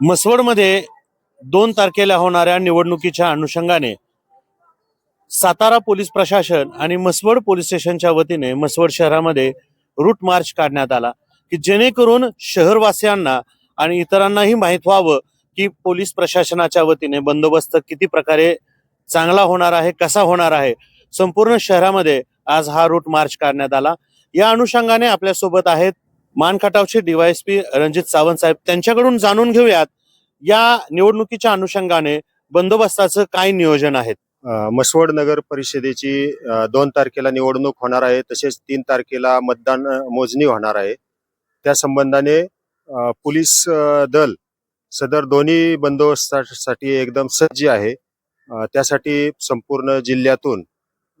मसवडमध्ये दोन तारखेला होणाऱ्या निवडणुकीच्या अनुषंगाने सातारा पोलीस प्रशासन आणि मसवड पोलीस स्टेशनच्या वतीने मसवड शहरामध्ये रूट मार्च काढण्यात आला की जेणेकरून शहरवासियांना आणि इतरांनाही माहीत व्हावं की पोलीस प्रशासनाच्या वतीने बंदोबस्त किती प्रकारे चांगला होणार आहे कसा होणार आहे. संपूर्ण शहरामध्ये आज हा रूट मार्च काढण्यात आला. या अनुषंगाने आपल्यासोबत आहेत मानखटावचे डीवायएसपी रणजित सावंत साहेब त्यांच्याकडून जाणून घेऊयात या निवडणुकीच्या अनुषंगाने बंदोबस्ताचं काय नियोजन आहे? मसवड नगर परिषदेची दोन तारखेला निवडणूक होणार आहे तसेच तीन तारखेला मतदान मोजणी होणार आहे. त्या संबंधाने पोलीस दल सदर दोन्ही बंदोबस्तासाठी एकदम सज्ज आहे. त्यासाठी संपूर्ण जिल्ह्यातून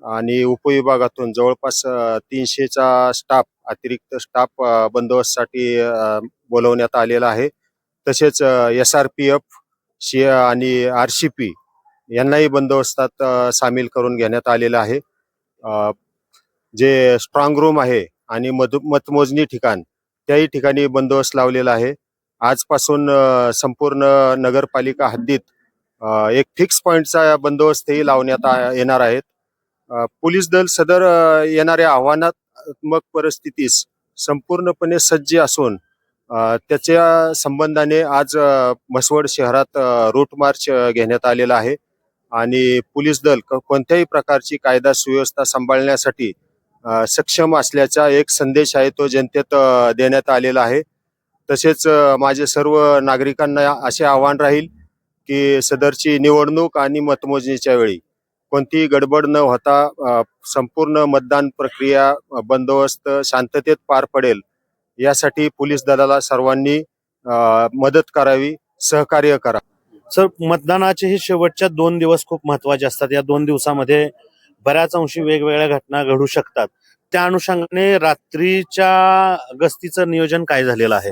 आणि उपविभागातून जवळपास तीनशेचा स्टाफ अतिरिक्त स्टाफ बंदोबस्तसाठी बोलवण्यात आलेला आहे. तसेच S R P F C आणि आर सी पी यांनाही बंदोबस्तात सामील करून घेण्यात आलेलं आहे. जे स्ट्रॉंग रूम आहे आणि मध मतमोजणी ठिकाण त्याही ठिकाणी बंदोबस्त लावलेला आहे. आजपासून संपूर्ण नगरपालिका हद्दीत एक फिक्स पॉईंटचा बंदोबस्तही लावण्यात आ- येणार आहेत. पोलीस दल सदर येणाऱ्या आव्हानात्मक परिस्थितीस संपूर्णपणे सज्ज असून त्याच्या संबंधाने आज म्हसवड शहरात रूट मार्च घेण्यात आलेला आहे. आणि पोलीस दल कोणत्याही प्रकारची कायदा सुव्यवस्था सांभाळण्यासाठी सक्षम असल्याचा एक संदेश आहे तो जनतेत देण्यात आलेला आहे. तसेच माझे सर्व नागरिकांना असे आव्हान राहील की सदरची निवडणूक आणि मतमोजणीच्या वेळी कोणतीही गडबड न होता संपूर्ण मतदान प्रक्रिया बंदोबस्त शांततेत पार पडेल यासाठी पोलीस दलाला सर्वांनी मदत करावी सहकार्य करा. सर मतदानाचे हे शेवटच्या दोन दिवस खूप महत्त्वाचे असतात. या दोन दिवसामध्ये बऱ्याच अंशी वेगवेगळ्या घटना घडू शकतात. त्या अनुषंगाने रात्रीच्या गस्तीचं नियोजन काय झालेलं आहे?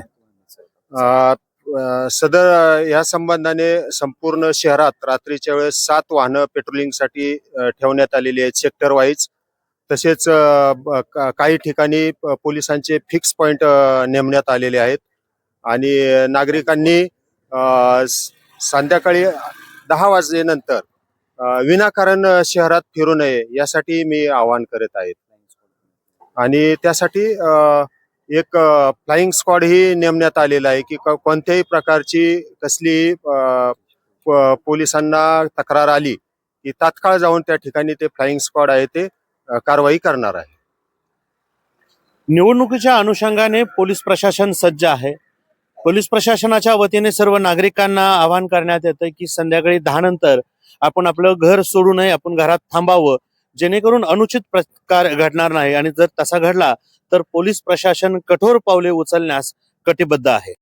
सदर या संबंधाने संपूर्ण शहरात रात्रीच्या वेळेस सात वाहनं पेट्रोलिंगसाठी ठेवण्यात आलेली आहेत सेक्टर वाईज तसेच काही ठिकाणी पोलिसांचे फिक्स पॉइंट नेमण्यात आलेले आहेत. आणि नागरिकांनी संध्याकाळी दहा वाजल्यानंतर विनाकारण शहरात फिरू नये यासाठी मी आवाहन करत आहे. आणि त्यासाठी एक फ्लाइंग स्क्वॉड ही नेमण्यात आलेला आहे की कोणत्याही प्रकारची कसली पोलिसांना तक्रार आली की तात्काळ जाऊन त्या ठिकाणी ते फ्लाइंग स्क्वॉड आहे ते कारवाई करणार आहे. निवडणुकीच्या अनुषंगाने पोलीस प्रशासन सज्ज आहे. पोलीस प्रशासनाच्या वतीने सर्व नागरिकांना आवाहन करण्यात येतं की संध्याकाळी दहा नंतर आपण आपलं घर सोडू नये आपण घरात थांबावं जेणेकरून अनुचित प्रकार घडणार नाही आणि जर तसा घडला तर पोलीस प्रशासन कठोर पावले उचलण्यास कटिबद्ध आहे.